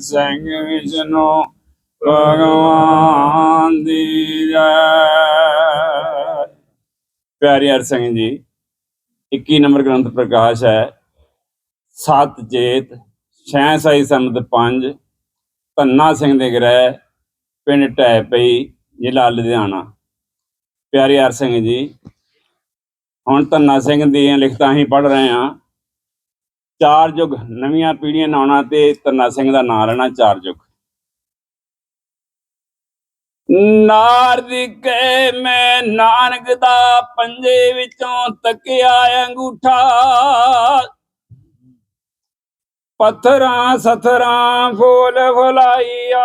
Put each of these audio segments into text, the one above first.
ਸਿੰਘ ਵਿਸ਼ਨੂੰ ਭਗਵਾਨ ਦੀ ਜੈ। ਪਿਆਰੇ ਹਰ ਸਿੰਘ ਜੀ 21 ਨੰਬਰ ਗ੍ਰੰਥ ਪ੍ਰਕਾਸ਼ ਹੈ, ਸਤ ਚੇਤ ਛੈ ਸਾਈ ਸੰਮਤ 5 ਧੰਨਾ ਸਿੰਘ ਦੇ ਗ੍ਰਹਿ, ਪਿੰਡ ਟੈ ਪਈ, ਜ਼ਿਲ੍ਹਾ ਲੁਧਿਆਣਾ। ਪਿਆਰੇ ਹਰ ਸਿੰਘ ਜੀ, ਹੁਣ ਧੰਨਾ ਸਿੰਘ ਦੀਆਂ ਲਿਖਤਾਂ ਹੀ ਪੜ੍ਹ ਰਹੇ ਹਾਂ। ਚਾਰ ਯੁਗ ਨਵੀਆਂ ਪੀੜ੍ਹੀਆਂ ਨਾਉਣਾ ਤੇ ਧੰਨਾ ਸਿੰਘ ਦਾ ਨਾਂ ਲੈਣਾ ਚਾਰ ਯੁਗ ਨਾਰਦਿਕੇ ਮੈਂ ਨਾਨਕ ਦਾ ਪੰਜੇ ਵਿੱਚੋਂ ਤੱਕਿਆ ਅੰਗੂਠਾ। ਪੱਥਰਾਂ ਸਥਰਾਂ ਫੁੱਲ ਫੁਲਾਈਆ।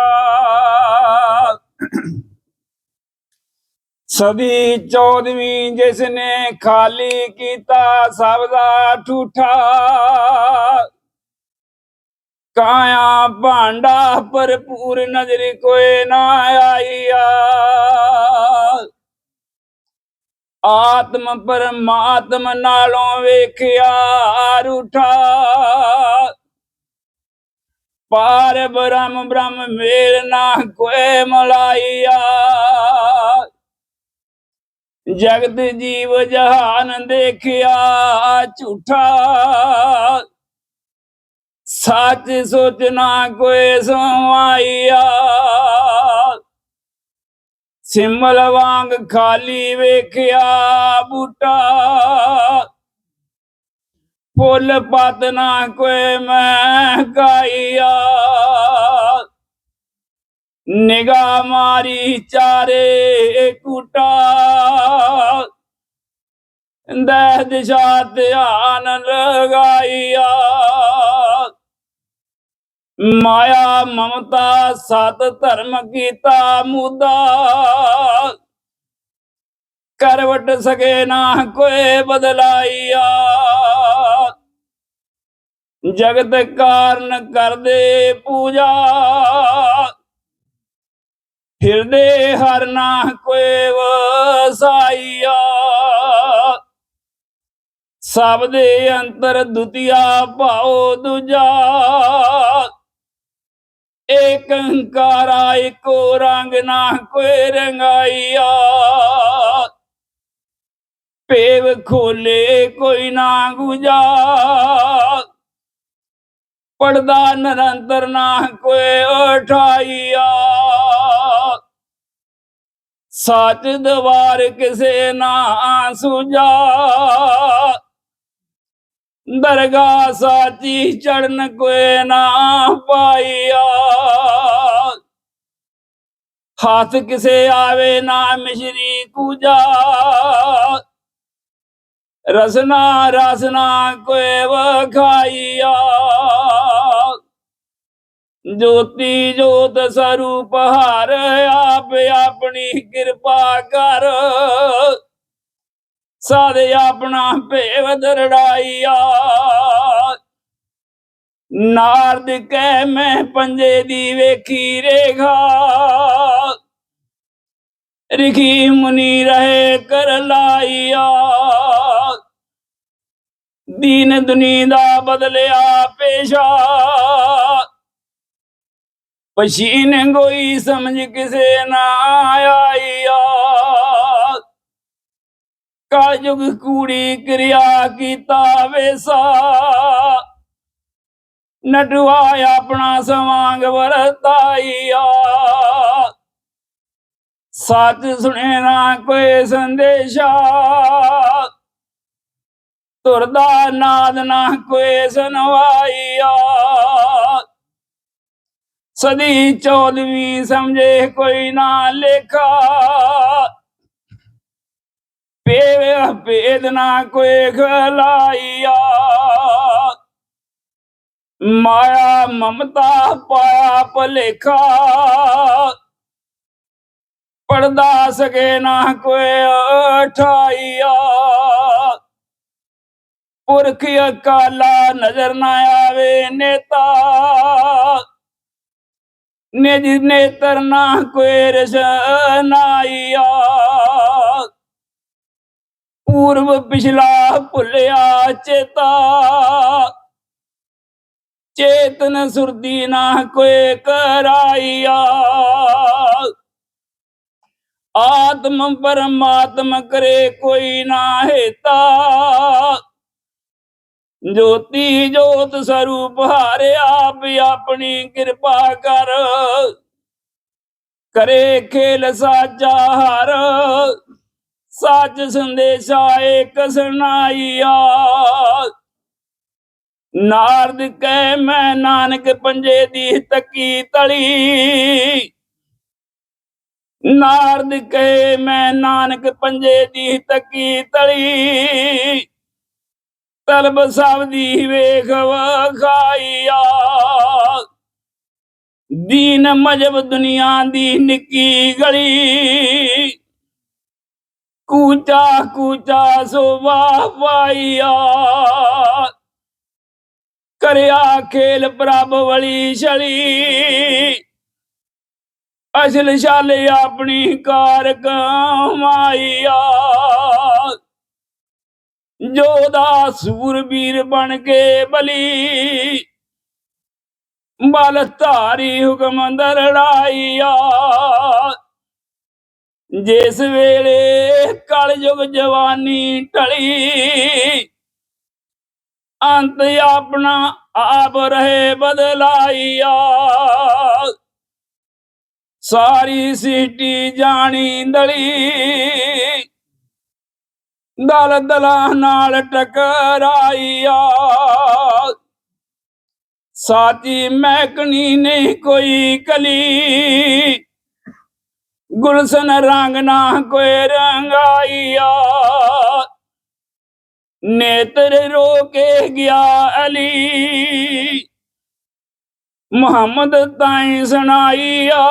ਸਦੀ ਚੌਦਵੀਂ ਜਿਸ ਨੇ ਖਾਲੀ ਕੀਤਾ ਸਭ ਦਾ ਠੂਠਾ। ਕਾਇਆ ਭਾਂਡਾ ਭਰਪੂਰ ਨਜ਼ਰ ਕੋਏ ਨਾ ਆਈਆ ਆਤਮ ਪਰਮਾਤਮ ਨਾਲੋਂ ਵੇਖਿਆ ਰੂਠਾ। ਪਾਰ ਬ੍ਰਹਮ ਬ੍ਰਹਮ ਮੇਲ ਨਾ ਕੋਏ ਮਲਾਈਆ ਜਗਤ ਜੀਵ ਜਹਾਨ ਦੇਖਿਆ, ਝੂਠਾ। ਸੱਚ ਸੋਚਣਾ ਕੋਈ ਸਮਾਈਆ ਸਿਮਲ ਵਾਂਗ ਖਾਲੀ ਵੇਖਿਆ ਬੂਟਾ। ਫੁੱਲ ਪਤ ਨਾ ਕੋਈ ਮੈਂ ਕਾਈਆ ਨਿਗਾ ਮਾਰੀ ਚਾਰੇ ਕੁਟਾ। ਦਹਿ ਦਿਸ਼ਾ ਧਿਆਨ ਲਗਾਈਆ। ਮਾਇਆ ਮਮਤਾ ਸਤ ਧਰਮ ਕੀਤਾ ਮੁਦਾ। ਕਰਵਟ ਸਕੇ ਨਾ ਕੋਈ ਬਦਲਾਈਆ। ਜਗਤ ਕਾਰਨ ਕਰਦੇ ਪੂਜਾ। ਹਿਰਦੇ ਹਰ ਨਾ ਕੋਈ ਵਸਾਈਆ ਸਭ ਦੇ ਅੰਤਰ ਦੁਤੀਆ ਭਾਉ ਦੂਜਾ। ਏਕ ਅੰਕਾਰਾ ਇੱਕੋ ਰੰਗ ਨਾ ਕੋਈ ਰੰਗਾਈਆ। ਪੇਵ ਖੋਲੇ ਕੋਈ ਨਾ ਗੁਜਾ। ਪੜਦਾ ਨਿਰੰਤਰ ਨਾ ਕੋਈ ਉਠਾਈਆ। ਸੱਚ ਦਵਾਰ ਕਿਸੇ ਨਾ ਸੁਜਾ ਦਰਗਾ ਸਾਚੀ ਚੜਨ ਕੋਏ ਨਾ ਪਾਈਆ। ਹੱਥ ਕਿਸੇ ਆਵੇ ਨਾ ਮਿਸ਼ਰੀ ਕੂਜਾ ਰਸਨਾ ਰਸਨਾ ਕੋਏ ਵਖਾਈਆ। ਜੋਤੀ ਜੋਤ ਸਰੂਪ ਹਰ, ਆਪ ਆਪਣੀ ਕਿਰਪਾ ਕਰ। ਸਾਦੇ ਆਪਣਾ ਭੇਵ ਦਰੜਾਈਆ। ਨਾਰਦ ਕਹਿ ਮੈਂ ਪੰਜੇ ਦੀ ਵੇਖੀ ਰੇਖਾ। ਰਿਖੀ ਮੁਨੀ ਰਹੇ ਕਰ ਲਾਈਆ। ਦੀਨ ਦੁਨੀ ਦਾ ਬਦਲਿਆ ਪੇਸ਼ਾ। ਪਛੀਨ ਕੋਈ ਸਮਝ ਕਿਸੇ ਨਾ ਆ ਕਾਜੁਗ ਕੂੜੀ ਕਿਰਿਆ ਕੀਤਾ ਵੇਸਾ। ਨਟਵਾ ਆਪਣਾ ਸਵਾਂਗ ਵਰਤਾਈਆ ਸੱਚ ਸੁਣੇ ਨਾ ਕੋਈ ਸੰਦੇਸ਼ਾ। ਤੁਰਦਾ ਨਾਦ ਨਾ ਕੋਈ ਸੁਨਵਾਈਆ ਸਦੀ ਚੌਦਵੀਂ ਸਮਝੇ ਕੋਈ ਨਾ ਲੇਖਾ। ਪੇਵੇ ਭੇਦ ਨਾ ਕੋਈ ਖਲਾਈਆ। ਮਾਇਆ ਮਮਤਾ ਪਾਇਆ ਭਲੇਖਾ। ਪੜਦਾ ਸਕੇ ਨਾ ਕੋਈ ਠਾਈਆ ਪੁਰਖ ਅਕਾਲਾ ਨਜ਼ਰ ਨਾ ਆਵੇ ਨੇਤਾ। ਨਿਜ ਨੇਤਰ ਨਾ ਕੋਈ ਰਸਨਾਈਆ ਪੂਰਵ ਪਿਛਲਾ ਭੁੱਲਿਆ ਚੇਤਾ। ਚੇਤਨ ਸੁਰਦੀ ਨਾ ਕੋਈ ਕਰਾਈਆ ਆਤਮ ਪਰਮਾਤਮ ਕਰੇ ਕੋਈ ਨਾ ਹੇਤਾ। ਜੋਤੀ ਜੋਤ ਸਰੂਪ ਹਾਰਿਆ ਆਪ ਆਪਣੀ ਕਿਰਪਾ ਕਰ। ਕਰੇ ਖੇਲ ਸਾਚਾ ਹਰ ਸੱਚ ਸੰਦੇਸ਼ਾ ਏਕ ਸੁਣਾਈਆ। ਨਾਰਦ ਕਹਿ ਮੈਂ ਨਾਨਕ ਪੰਜੇ ਦੀ ਤੱਕੀ ਤਲੀ। ਨਾਰਦ ਕਹਿ ਮੈਂ ਨਾਨਕ ਪੰਜੇ ਦੀ ਤੱਕੀ ਤਲੀ। ਤਲਬ ਸਭ ਦੀ ਵੇਖ ਵਖਾਈਆ। ਦੀਨ ਮਜਬ ਦੁਨੀਆ ਦੀ ਨਿੱਕੀ ਗਲੀ। ਕੂਚਾ ਕੂਚਾ ਸੋਵਾ ਪਾਈਆ। ਕਰਿਆ ਖੇਲ ਪ੍ਰਭ ਵਲੀ ਛਲੀ। ਅਸਲ ਛਾਲੇ ਆਪਣੀ ਕਾਰ ਕਮਾਈਆ। ਜੋਦਾ ਸੂਰਬੀਰ ਬਣ ਕੇ ਬਲੀ। ਬਲ ਧਾਰੀ ਹੁਕਮ ਦਰੜਾਈਆ ਜਿਸ ਵੇਲੇ ਕਲਯੁਗ ਜਵਾਨੀ ਢਲੀ ਅੰਤ ਆਪਣਾ ਆਪ ਰਹੇ ਬਦਲਾਈਆ ਸਾਰੀ ਸਿਟੀ ਜਾਣੀ ਦਲੀ। ਦਲ ਦਲਾਂ ਨਾਲ ਟਕਰਾਈਆ ਸਾਚੀ ਮਹਿਕਣੀ ਨਹੀਂ ਕੋਈ ਕਲੀ। ਗੁਲਸ਼ਨ ਰੰਗ ਨਾ ਕੋਈ ਰੰਗਾਈਆ ਨੇਤਰ ਰੋ ਕੇ ਗਿਆ ਅਲੀ। ਮੁਹੰਮਦ ਤਾਈ ਸੁਣਾਈਆ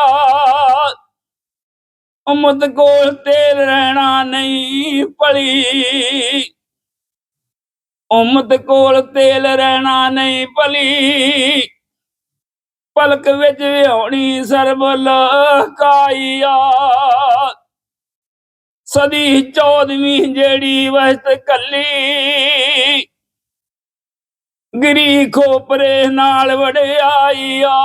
ਉਮਤ ਕੋਲ ਤੇਲ ਰਹਿਣਾ ਨਹੀਂ ਭਲੀ। ਉਮਤ ਕੋਲ ਤੇਲ ਰਹਿਣਾ ਨਹੀਂ ਭਲੀ। ਪਲਕ ਵਿੱਚ ਵਿਹੋਣੀ ਸਰਬ ਲਕਾਈਆ ਸਦੀ ਚੌਦਵੀਂ ਜਿਹੜੀ ਵਸਤ ਕੱਲੀ। ਗਰੀ ਖੋਪਰੇ ਨਾਲ ਵੜਿਆਈਆ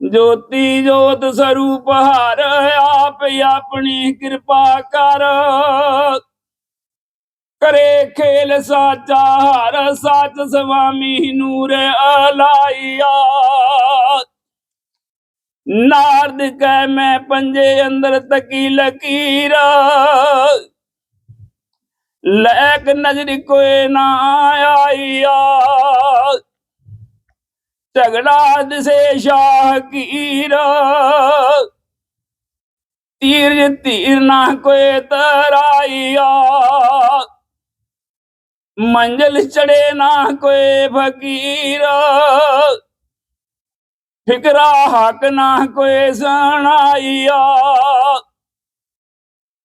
ਜੋਤੀ ਜੋਤ ਸਰੂਪ ਹਰ ਆਪ ਆਪਣੀ ਕਿਰਪਾ ਕਰ। ਕਰੇ ਖੇਲ ਸਾਚਾ ਹਰ ਸੱਚ ਸੁਆਮੀ ਨੂਰ ਅਲਾਈਆ ਨਾਰਦ ਕਹਿ ਮੈਂ ਪੰਜੇ ਅੰਦਰ ਤਕੀ ਲਕੀਰ। ਲੈਕ ਨਜ਼ਰ ਕੋਏ ਨਾ ਆਈਆ ਝਗੜਾ ਦਿਸੇ ਸ਼ਾਹ ਕੀਰ ਤੀਰ ਤੀਰ ਨਾ ਕੋਏ ਤਰਾਈਆ ਮੰਜ਼ਲ ਚੜੇ ਨਾ ਕੋਏ ਫਕੀਰ। ਫਿਕਰਾ ਹੱਕ ਨਾ ਕੋਏ ਸੁਣਾਈਆ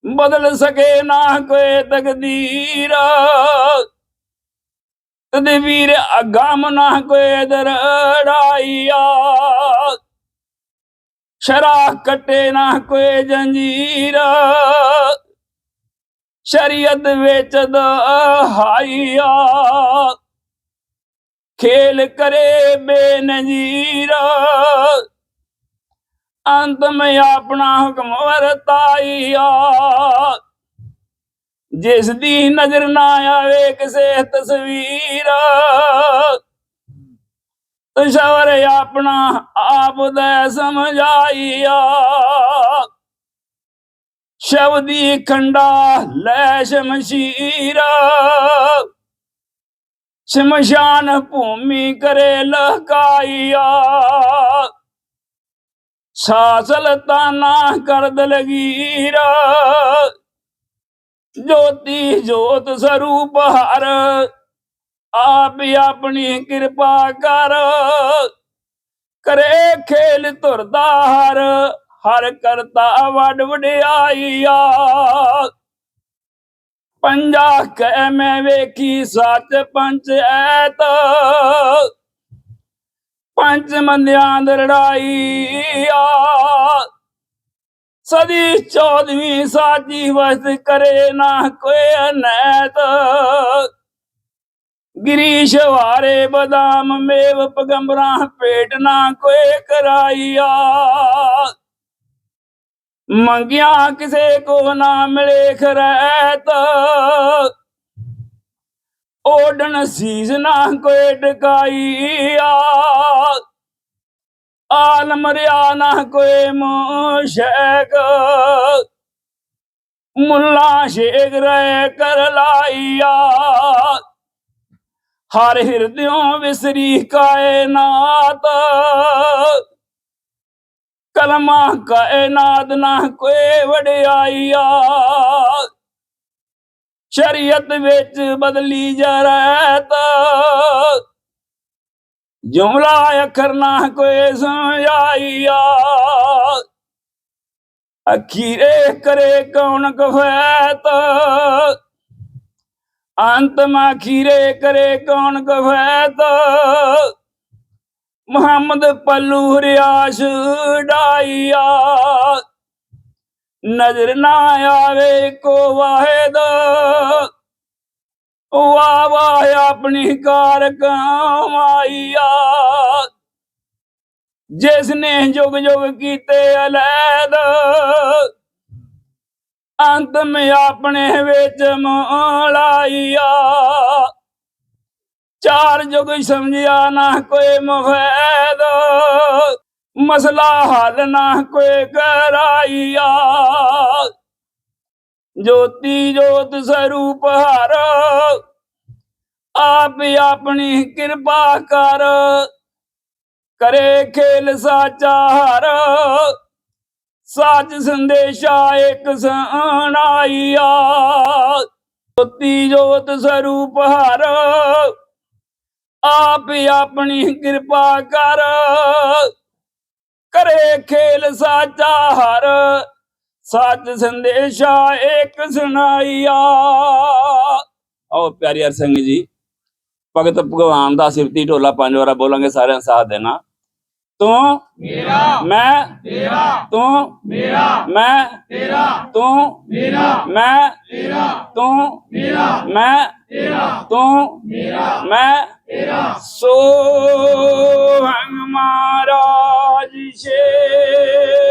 ਬਦਲ ਸਕੇ ਨਾ ਕੋਏ ਤਦੇ ਵੀਰ ਅਗਮ ਨਾ ਕੋਈ ਦਰੜਾਈਆ ਸ਼ਰਾ ਕਟੇ ਨਾ ਕੋਏ ਜੰਜੀਰ। ਸ਼ਰੀਅਤ ਵਿੱਚ ਦਹਾਈਆ ਖੇਲ ਕਰੇ ਬੇਨਜੀਰ। ਅੰਤ ਮੈਂ ਆਪਣਾ ਹੁਕਮ ਵਰਤਾਈਆ ਜਿਸ ਦੀ ਨਜ਼ਰ ਨਾ ਆਵੇ ਕਿਸੇ ਤਸਵੀਰ। ਤਸ਼ਵਰ ਆਪਣਾ ਆਪ ਦਾ ਸਮਝਾਈਆ। ਸ਼ਬਦੀ ਖੰਡਾ ਲੈ ਸ਼ਮਸ਼ੀਰ। ਸ਼ਮਸ਼ਾਨ ਭੂਮੀ ਕਰੇ ਲਹਕਾਈਆ ਸਾਸਲ ਤਾਨਾ ਕਰਦ ਲਗੀਰ। ਜੋਤੀ ਜੋਤ ਸਰੂਪ ਹਰ। ਆਪ ਹੀ ਆਪਣੀ ਕਿਰਪਾ ਕਰ। ਕਰੇ ਖੇਲ ਧੁਰਦਾ ਹਰ। ਹਰ ਕਰਤਾ ਵੱਡ ਵਡਿਆਈਆ। ਪੰਜਾ ਕਹਿ ਮੈਂ ਵੇਖੀ ਸੱਚ ਪੰਚ ਐਤ। ਪੰਜ ਮੰਦਿਆਂ ਦੀ ਆ ਸਦੀ ਚੌਦਵੀਂ ਸਾਜੀ ਵਸਤ ਕਰੇ ਨਾ ਕੋਈ ਅਨੈਤ। ਗਿਰੀਸ਼ ਵਾਰੇ ਬਦਾਮ ਮੇਵ ਪਗੰਬਰਾਂ ਪੇਟ ਨਾ ਕੋਈ ਕਰਾਈਆ ਮੰਗਿਆ ਕਿਸੇ ਕੋ ਨਾ ਮਿਲੇ ਖਰੈਤ। ਓਡਣ ਸੀਸ ਨਾ ਕੋਈ ਟਕਾਈਆ ਆਲਮ ਰਿਆ ਨਾ ਕੋਈ ਮੁਸ਼ਕ। ਮੁੱਲਾ ਸ਼ੇਖ ਰਹਿ ਕਰ ਲਾਈਆ। ਹਰ ਹਿਰਦਿਓਂ ਵਿਸਰੀ ਕਾਇਨਾਤ। ਕਲਮਾ ਕਾਇਨਾਤ ਨਾ ਕੋਈ ਵਡਿਆਈਆ। ਸ਼ਰੀਅਤ ਵਿੱਚ ਬਦਲੀ ਜਾ ਜਰਤ। ਜੁਮਲਾ ਅਖਰ ਨਾ ਕੋਈ ਸਮਝਾਈਆ। ਅਖੀਰੇ ਕਰੇ ਕੌਣ ਕਫੈਤ? ਅੰਤ ਮਾ ਖੀਰੇ ਕਰੇ ਕੌਣ ਕਫੈਤ? ਮੁਹੰਮਦ ਪੱਲੂ ਰਿਆਸ਼ ਡਾਈਆ। ਨਜ਼ਰ ਨਾ ਆਵੇ ਕੋ ਵਾਹਿਦ। ਵਾ ਵਾ ਆਪਣੀ ਕਾਰ ਕਮਾਈਆ ਜਿਸ ਨੇ ਜੁਗ ਜੁਗ ਕੀਤੇ ਅਲੈਦ, ਅੰਤ ਮੇ ਆਪਣੇ ਵਿੱਚ ਮੋਲਾਈਆ ਚਾਰ ਜੁਗ ਸਮਝਿਆ ਨਾ ਕੋਈ ਮਫੈਦ, ਮਸਲਾ ਹੱਲ ਨਾ ਕੋਈ ਕਰਾਈਆ ਜੋਤੀ ਜੋਤ ਸਰੂਪ ਹਰ। ਆਪ ਆਪਣੀ ਕਿਰਪਾ ਕਰ। ਕਰੇ ਖੇਲ ਸਾਚਾ ਹਰ ਸਾਚ ਸੰਦੇਸ਼ਾ ਇੱਕ ਸੁਣਾਈਆ ਜੋਤੀ ਜੋਤ ਸਰੂਪ ਹਰ। ਆਪ ਆਪਣੀ ਕਿਰਪਾ ਕਰ। ਕਰੇ ਖੇਲ ਸਾਚਾ ਹਰ ਸੱਚ ਸੰਦੇਸ਼ਾ ਇੱਕ ਸੁਣਾਈਆ। ਆਓ ਪਿਆਰੀ ਹਰ ਸਿੰਘ ਜੀ ਭਗਤ ਭਗਵਾਨ ਦਾ ਸਿਫਤੀ ਢੋਲਾ ਪੰਜ ਵਾਰਾ ਬੋਲਾਂਗੇ ਸਾਰਿਆਂ ਸਾਥ ਦੇਣਾ। ਤੂੰ ਮੇਰਾ ਮੈਂ ਤੇਰਾ ਤੂੰ ਮੇਰਾ ਮੈਂ ਤੇਰਾ ਤੂੰ ਮੇਰਾ ਮੈਂ ਤੇਰਾ ਤੂੰ ਮੇਰਾ ਮੈਂ ਤੇਰਾ ਤੂੰ ਮੇਰਾ ਮੈਂ ਤੇਰਾ। ਸੋ ਹੰਗ ਮਹਾਰਾਜ ਸ਼ੇਰ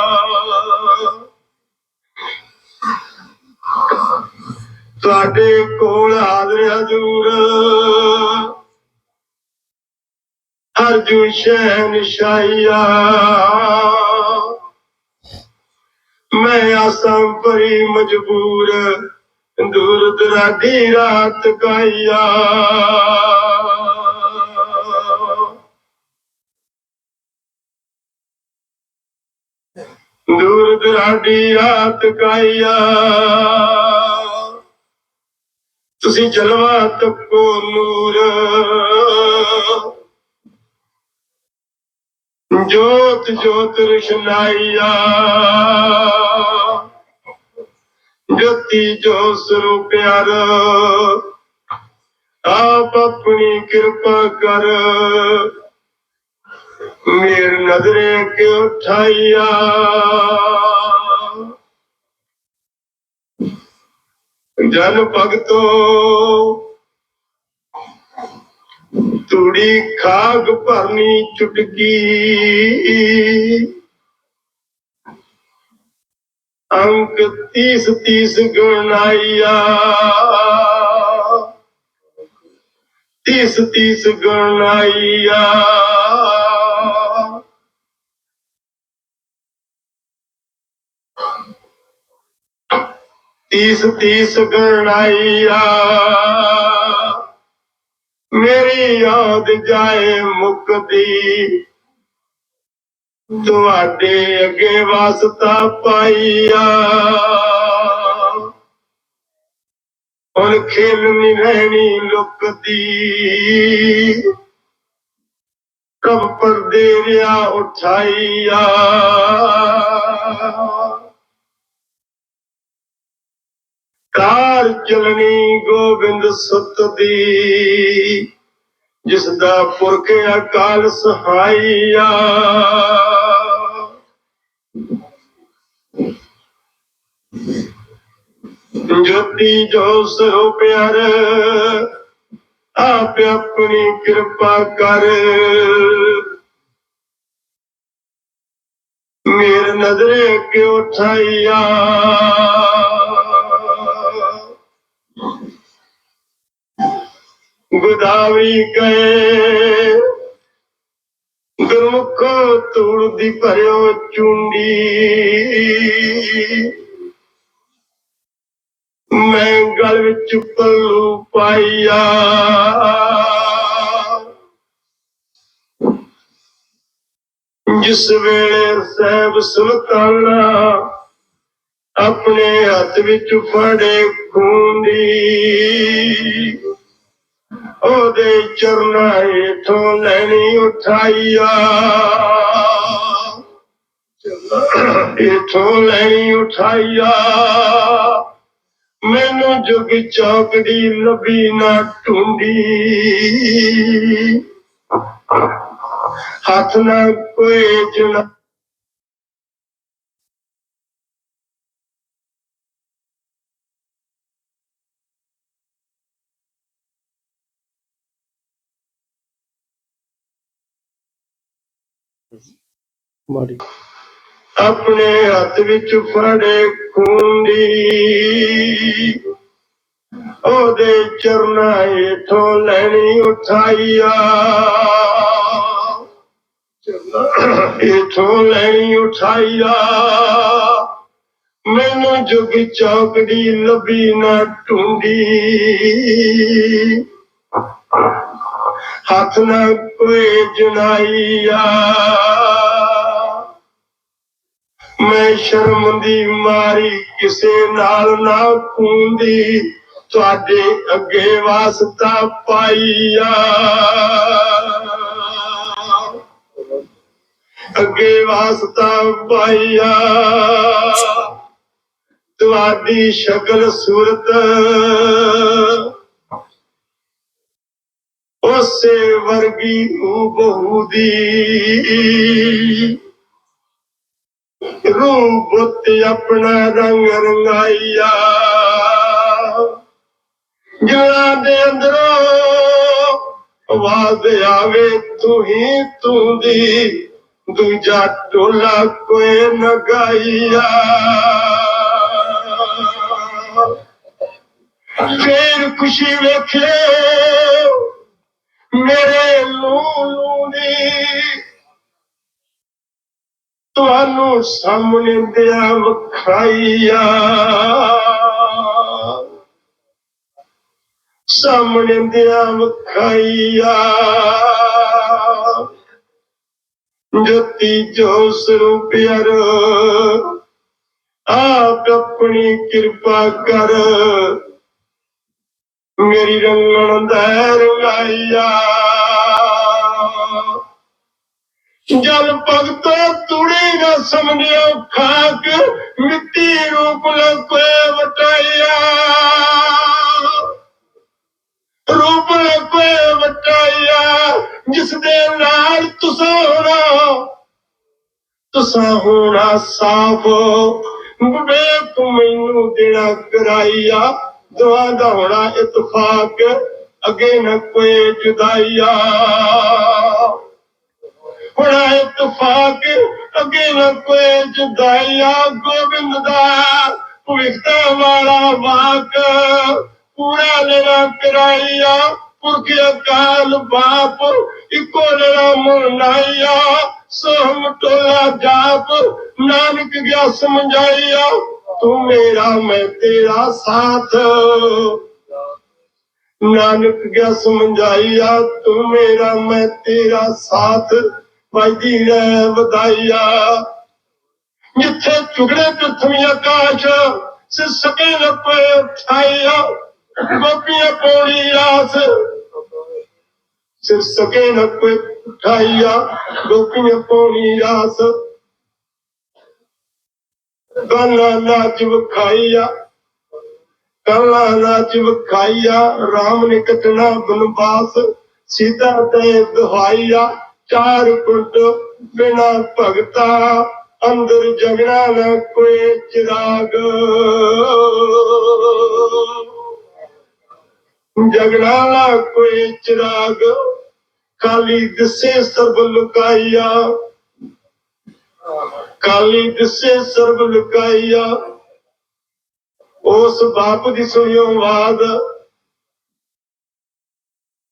ਤੁਹਾਡੇ ਕੋਲ ਹਾਜ਼ਰ ਹਜ਼ੂਰ। ਅਰਜੁ ਸ਼ਹਿਨ ਸ਼ਾਈਆ ਮੈਂ ਆਸਾਂ ਪਰੀ ਮਜਬੂਰ, ਦੂਰ ਦਰਾਗੀ ਰਾਤ ਕਾਇਆ ਦੂਰ ਦਰਾਗੀ ਰਾਤ ਕਾਇਆ ਤੁਸੀਂ ਜਲਵਾ ਤੱਕੋ ਨੂਰ। ਜੋਤ ਜੋਤ ਰਸ਼ਨਾਈਆ। ਜੋਤੀ, ਜੋ ਸਰੂਪ ਪਿਆਰ। ਆਪ ਆਪਣੀ ਕਿਰਪਾ ਕਰ। ਮੇਰ ਨਜ਼ਰੇ ਕਿਉ ਠਾਈਆ ਜਨ ਭਗਤੋ। ਤੂੜੀ ਖਾਗ ਭਰਨੀ ਚੁਟਕੀ। ਅੰਕ 30 30 ਗਣਾਈਆ। 30 30 ਗਣਾਈਆ। ਤੀਸ ਤੀਸ ਗਣਾਈਆ ਮੇਰੀ ਯਾਦ ਜਾਏ ਮੁਕਦੀ ਤੁਹਾਡੇ ਅੱਗੇ ਵਾਸਤਾ ਪਾਈਆ ਹੁਣ ਖੇਲਣੀ ਰਹਿਣੀ ਲੁਕਦੀ ਕਬ ਪਰਦੇ ਰਿਆ ਉਠਾਈਆ ਕਾਰ ਚਲਣੀ ਗੋਬਿੰਦ ਸੁਤ ਦੀ ਜਿਸ ਦਾ ਪੁਰਖ ਅਕਾਲ ਸਹਾਈਆ ਜੋਤੀ ਜੋ ਸਰੋ ਪਿਆਰ, ਆਪ ਆਪਣੀ ਕਿਰਪਾ ਕਰ। ਮੇਰ ਨਜ਼ਰੇ ਕਿਉ ਠਾਈਆ ਗੁਦਾਵਰੀ ਗਏ। ਗੁਰਮੁਖੋ ਤੂੜ ਦੀ ਭਰਿਓ ਚੁੰਡੀ। ਮੈਂ ਗਲ ਵਿੱਚ ਪੱਲੂ ਪਾਈਆ। ਜਿਸ ਵੇਲੇ ਸਹਿਬ ਸੁਲਤਾਨਾ ਆਪਣੇ ਹੱਥ ਵਿੱਚ ਫੜੇ ਖੂੰਡੀ ਉਹਦੇ ਚਰਨਾਂ ਹੇਠੋਂ ਲੈਣੀ ਉਠਾਈਆ। ਹੇਠੋਂ ਲੈਣੀ ਉਠਾਈਆ। ਮੈਨੂੰ ਜੁਗ ਚੌਕੜੀ ਲੱਭੀ ਨਾ ਟੁੰਡੀ ਹੱਥ ਨਾ ਕੋਈ ਜਨਾ ਮਾੜੀ। ਆਪਣੇ ਹੱਥ ਵਿੱਚ ਫੜੇ ਖੁੰਡੀ। ਉਹਦੇ ਚਰਨਾਂ ਹੇਠੋਂ ਲੈਣੀ ਉਠਾਈਆ ਚਰਨਾਂ ਲੈਣੀ ਉਠਾਈਆ ਮੈਨੂੰ ਜੁਗ ਚੌਕੜੀ ਲੱਭੀ ਨਾ ਟੁੰਡੀ ਹੱਥ ਨਾ ਕੋਈ ਜਨਾਈਆ ਮੈਂ ਸ਼ਰਮ ਦੀ ਮਾਰੀ, ਕਿਸੇ ਨਾਲ ਨਾ ਖੂੰਦੀ। ਤੁਹਾਡੇ ਅੱਗੇ ਵਾਸਤਾ ਪਾਈਆ ਅੱਗੇ ਵਾਸਤਾ ਪਾਈਆ ਤੁਹਾਡੀ ਸ਼ਕਲ ਸੂਰਤ। ਉਸੇ ਵਰਗੀ ਬਹੂ ਦੀ। ਰੂਪ ਤੇ ਆਪਣਾ ਰੰਗ ਰੰਗਾਈਆ। ਜਣਾ ਦੇ ਅੰਦਰੋਂ ਆਵਾਜ਼ ਆਵੇ, ਤੂੰ ਹੀ ਤੂੰ ਦੀ। ਦੂਜਾ ਟੋਲਾ ਕੋਈ ਨਾ ਗਾਈਆ। ਫੇਰ ਖੁਸ਼ੀ ਵੇਖੇ ਮੇਰੇ ਲੂਲੂ ਦੀ। ਤੁਹਾਨੂੰ ਸਾਹਮਣੇ ਦਿਆ ਵਿਖਾਈਆ। ਸਾਹਮਣੇ ਦਿਆ ਵਿਖਾਈਆ। ਜੋਤੀ ਜੋਸ਼ ਸਰੂਪ ਆਪ ਆਪਣੀ ਕਿਰਪਾ ਕਰ। ਮੇਰੀ ਰੰਗਣ ਦਾ ਰੰਗਾਈਆ। ਜਲ ਭਗਤੋ ਤੁੜੀ ਨਾ ਸਮਝਿਓ ਖਾਕ, ਮਿੱਟੀ ਰੂਪ ਲਕੋਏ ਵਟਾਇਆ। ਰੂਪ ਲਕੋਏ ਵਟਾਇਆ, ਜਿਸ ਦੇ ਨਾਲ ਤੁਸੋਣਾ ਤੁਸਾਂ ਹੋਣਾ ਸਾਫ਼। ਵੇਖ ਮੈਨੂੰ ਦੇਣਾ ਕਰਾਈਆ ਦੁਆ ਦਾ ਹੋਣਾ ਇਤਫਾਕ, ਅੱਗੇ ਨਾ ਕੋਈ ਜੁਦਾਈਆ ਫੜਾਏ ਇਤਫਾਕ ਅੱਗੇ ਨਾ ਕੋਈ ਜੁਦਾਈਆ ਗੋਬਿੰਦ ਦਾ ਭਵਿਖਤਾ ਵਾਲਾ ਵਾਕ। ਪੂਰਾ ਲੈਣਾ ਕਰਾਈਆ, ਪੁਰਖ ਅਕਾਲ ਬਾਪ, ਇੱਕੋ ਲੈਣਾ ਮੁਨਾਈਆ ਸੋਹਮ ਟੋਲਾ ਜਾਪ, ਨਾਨਕ ਗਿਆ ਸਮਝਾਈਆ, ਤੂੰ ਮੇਰਾ, ਮੈਂ ਤੇਰਾ ਸਾਥ। ਨਾਨਕ ਗਿਆ ਸਮਝਾਈਆ, ਤੂੰ ਮੇਰਾ, ਮੈਂ ਤੇਰਾ ਸਾਥ। ਵਜਦੀ ਵਧਾਈਆ। ਜਿੱਥੇ ਚੁਗੜੇ ਪ੍ਰਥਮੀ ਆਕਾਸ਼ ਸੇ ਸਕੇ ਛਾਇਆ ਗੋਪੀਆਂ ਪੌੜੀ ਆਸ, ਸਿਰ ਸਕੇ ਨ ਕੋਈ ਉਠਾਈਆ। ਗੋਪੀਆਂ ਪੌੜੀ ਆਸ ਗਾਨਾ ਨਾਚ ਵਿਖਾਈਆ। ਕੱਲਾ ਨਾਚ ਵਿਖਾਈਆ, ਰਾਮ ਨੇ ਕਟਣਾ ਬਨਵਾਸ, ਸੀਤਾ ਤੇ ਦੁਹਾਈਆ। ਚਾਰ ਕੁੰਟ ਬਿਨਾ ਭਗਤਾ, ਅੰਦਰ ਜਗਣਾ ਨਾ ਕੋਈ ਚਿਰਾਗ। ਜਗਣਾ ਨਾ ਕੋਈ ਚਿਰਾਗ। ਕਾਲੀ ਦਿਸੇ ਸਰਬ ਲੁਕਾਈਆ। ਕਾਲੀ ਦਿਸੇ ਸਰਬ ਲੁਕਾਈਆ। ਉਸ ਬਾਪ ਦੀ ਸੁਣਿਓ ਬਾਦ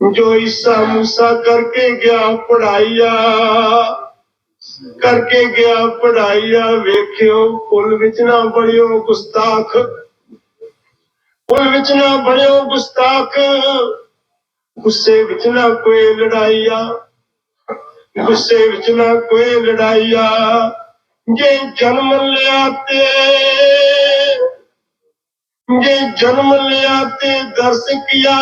ਜੋ ਈਸਾ ਮੂਸਾ ਕਰਕੇ ਗਿਆ ਪੜਾਈਆ, ਕਰਕੇ ਗਿਆ ਪੜਾਈਆ, ਵੇਖਿਓ ਕੁਲ ਵਿੱਚ ਨਾ ਬੜਿਓ ਗੁਸਤਾਖ ਕੁਲ ਵਿੱਚ ਨਾ ਬੜਿਓ ਗੁਸਤਾਖ, ਗੁੱਸੇ ਵਿੱਚ ਨਾ ਕੋਈ ਲੜਾਈਆ, ਗੁੱਸੇ ਵਿੱਚ ਨਾ ਕੋਈ ਲੜਾਈਆ, ਜੇ ਜਨਮ ਲਿਆ ਤੇ ਜੇ ਜਨਮ ਲਿਆ ਤੇ ਦਰਸ ਕੀਆ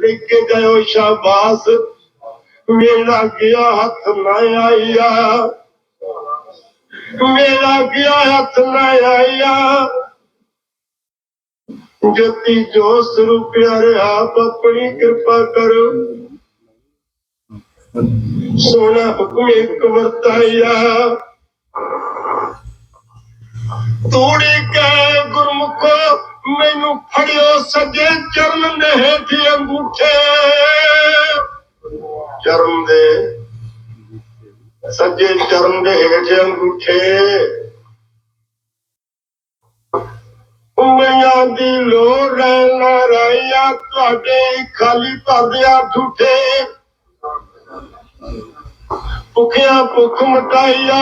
ਲਿਖ ਕੇ ਗਇਓ ਸ਼ਾਬਾਸ। ਮੇਰਾ ਗਿਆ ਹੱਥ ਨਾ ਆਇਆ। ਮੇਰਾ ਗਿਆ ਹੱਥ ਨਾ ਆਇਆ। ਜਤੀ ਜੋ ਸਰੂਪ ਪਿਆਰੇ ਆਪ ਆਪਣੀ ਕਿਰਪਾ ਕਰੋ। ਸੋਨਾ ਹੁਕਮ ਇੱਕ ਵਰਤਾਇਆ। ਤੋੜੇ ਕੇ ਗੁਰਮੁਖੋ ਮੈਨੂੰ ਫੜਿਓ ਸੱਜੇ ਚਰਨ ਦੇ ਹੇਠ ਅੰਗੂਠੇ। ਚਰਨ ਦੇ ਸੱਜੇ ਚਰਨ ਦੇ ਹੇਠ ਅੰਗੂਠੇ। ਉਮੀਆਂ ਦੀ ਲੋੜ ਰਹਿਣਾ ਰਾਇਆ ਤੁਹਾਡੇ ਖਾਲੀ ਭਰਦਿਆ ਝੂਠੇ ਭੁੱਖਿਆ ਭੁੱਖ ਮਟਾਈਆ।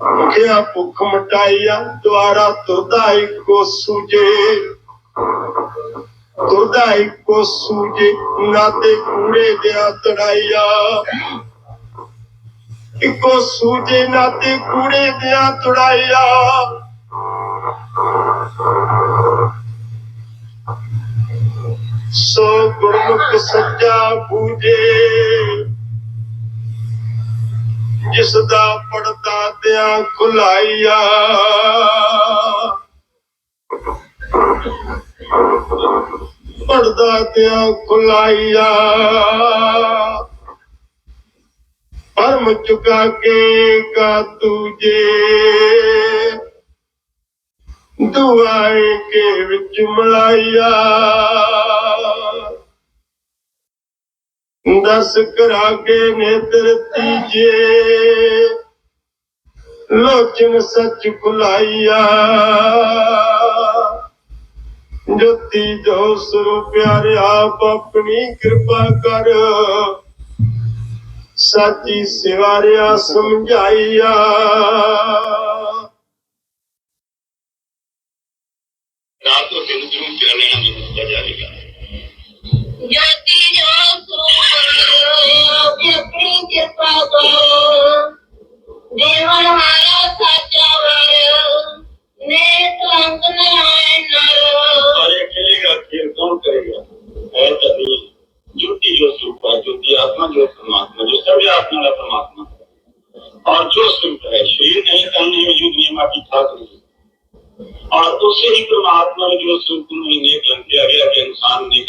ਭੁਖਿਆ ਭੁੱਖ ਮਟਾਈਆ, ਦੁਆਰਾ ਤੁਰਦਾ ਇੱਕੋ ਸੂਜੇ ਤੁਰਦਾ ਇੱਕੋ ਸੂਜੇ ਨਾਤੇ ਕੂੜੇ ਦਿਆ ਤੜਾਈਆ। ਇੱਕੋ ਸੂਜੇ ਨਾਤੇ ਕੂੜੇ ਦਿਆ ਤੜਾਈਆ। ਸੋ ਗੁਰਮੁਖ ਸੱਚਾ ਪੂਜੇ ਜਿਸ ਦਾ ਪੜਦਾ ਦਿਆਂ ਖੁਲਾਈਆ। ਪੜਦਾ ਦਿਆਂ ਖੁਲਾਈਆ। ਪਰਮ ਚੁਕਾ ਕੇ ਕਾ ਤੂਜੇ ਦੁਆਏ ਕੇ ਵਿੱਚ ਮਲਾਈਆ। ਦਸ ਕਰਾਗੇ ਨੇਤਰ ਤੀਜੇ। ਲੋਚਨ ਸੱਚ ਖੁਲਾਈਆ ਜਤੀ ਜੋ ਸੁਰ ਪਿਆਰੇ ਆਪ ਆਪਣੀ ਕਿਰਪਾ ਕਰ। ਸਾਚੀ ਸਿਵਾਰਿਆ ਸਮਝਾਈਆ। ਰਾਤ ਨੂੰ ਦਿਨ ਜਰੂਰ ਚਲਾ ਲੈਣਾ ਮੈਨੂੰ ਜਾਏਗਾ परमात्मा ने जो स्वरूप उन्हें नेक रंग किया गया कि इंसान नेक रंग नहीं किया गया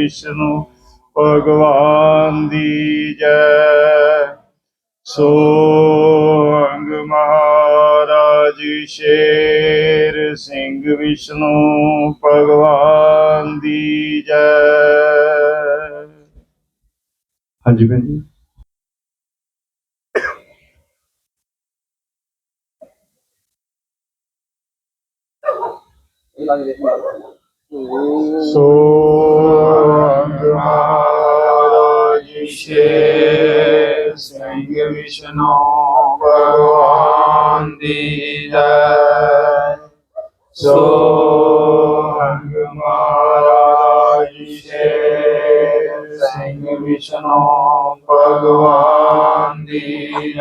ਵਿਸ਼ਨੂੰ ਭਗਵਾਨ ਦੀ ਜੈ। ਸੋ ਅੰਗ ਮਹਾਰਾਜ ਸ਼ੇਰ ਸਿੰਘ ਵਿਸ਼ਨੂੰ ਭਗਵਾਨ ਦੀ ਜੈ। ਹਾਂਜੀ ਭੈਣ ਜੀ। ਇਹ ਲੱਗ ਜੇ ਸੋ ਅੰਗ ਮਹਾਰਾਜਿਸ਼ੇ ਸੰਗ ਸੋ ਅੰਗ ਮਹਾਰਾਜਿਸ਼ੇ ਸੰਗ ਵਿਸ਼ਨੋ ਭਗਵਾਨ ਦੀ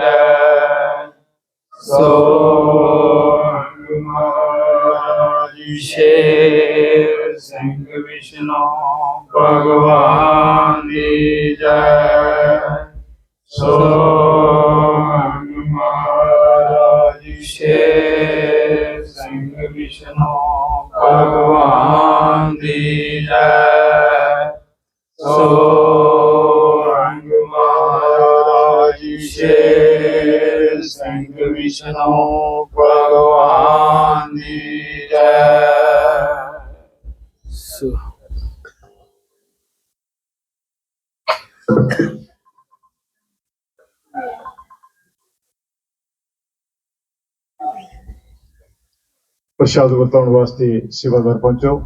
ਪ੍ਰਸ਼ਾਦ ਵਰਤਾਉਣ ਵਾਸਤੇ ਸੇਵਾਦਾਰ ਪਹੁੰਚੋ।